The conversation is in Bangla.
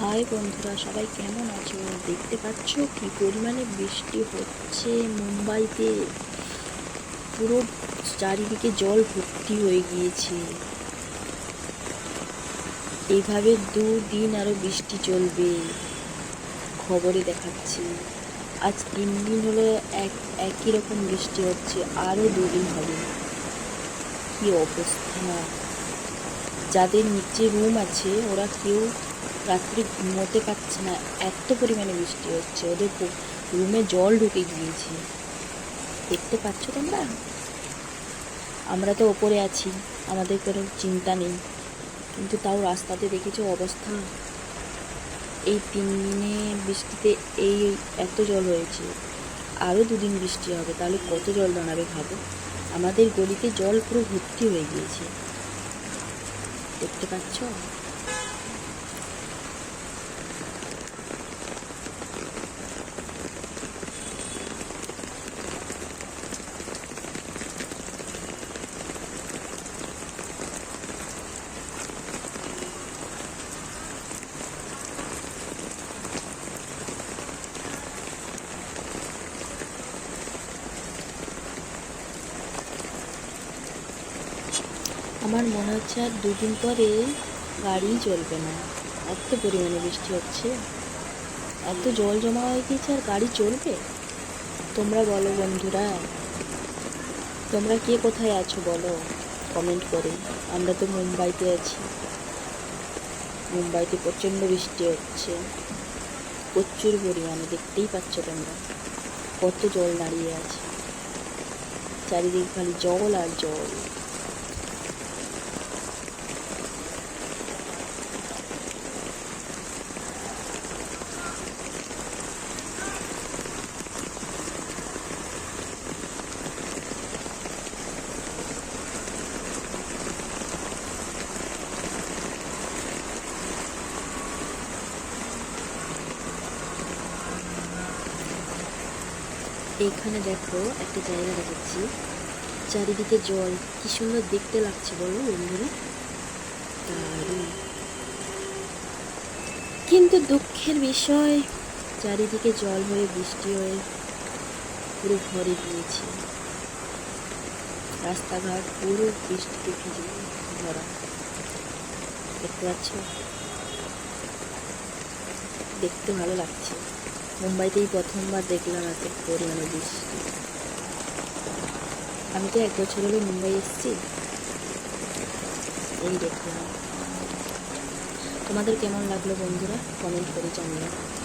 হাই বন্ধুরা, সবাই কেমন আছো? দেখতে পাচ্ছ কি পরিমাণে বৃষ্টি হচ্ছে মুম্বাইতে। পুরো চারিদিকে জল ভর্তি হয়ে গিয়েছে। এইভাবে দুদিন আরও বৃষ্টি চলবে, খবরে দেখাচ্ছে। আজ তিন দিন হলো এক, একই রকম বৃষ্টি হচ্ছে আরও দুদিন হবে। কি অবস্থা? যাদের নিচে রুম আছে, ওরা কেউ রাত্রে ঘুমোতে পারছে না। এত পরিমাণে বৃষ্টি হচ্ছে। ওদের রুমে জল ঢুকে গিয়েছে দেখতে পাচ্ছ তোমরা? আমরা তো ওপরে আছি। আমাদের কোনো চিন্তা নেই। কিন্তু তাও রাস্তাতে দেখেছ অবস্থা? এই তিন দিনে বৃষ্টিতে এই এত জল হয়েছে। আরও দুদিন বৃষ্টি হবে। তাহলে কত জল দাঁড়াবে ভাবো? আমাদের গলিতে জল পুরো ভর্তি হয়ে গিয়েছে। দেখতে পাচ্ছ? আমার মনে হচ্ছে আর দুদিন পরে গাড়ি চলবে না। এত পরিমাণে বৃষ্টি হচ্ছে। এত জল জমা হয়ে গিয়েছে আর গাড়ি চলবে? তোমরা বলো বন্ধুরা। তোমরা কে কোথায় আছো বলো? কমেন্ট করে। আমরা তো মুম্বাইতে আছি। মুম্বাইতে প্রচণ্ড বৃষ্টি হচ্ছে। প্রচুর পরিমাণে, দেখতেই পাচ্ছ তোমরা। কত জল দাঁড়িয়ে আছে। চারিদিক খালি জল আর জল। এইখানে দেখো একটা জায়গা দেখাচ্ছি। চারিদিকে জল। কি সুন্দর দেখতে লাগছে বলো বন্ধুরা। দারুণ। কিন্তু দুঃখের বিষয়, চারিদিকে জল হয়ে বৃষ্টি হয়ে পুরো ভরে গিয়েছে। রাস্তাঘাট পুরো বৃষ্টিতে ভিজে ভরা। দেখতে পাচ্ছ? দেখতে ভালো লাগছে। মুম্বাইতেই প্রথমবার দেখলাম এত পরিমাণে বৃষ্টি। আমি তো এক বছর হলে মুম্বাই এসেছি? এই দেখলাম। তোমাদের কেমন লাগল বন্ধুরা? কমেন্ট করে জানিও।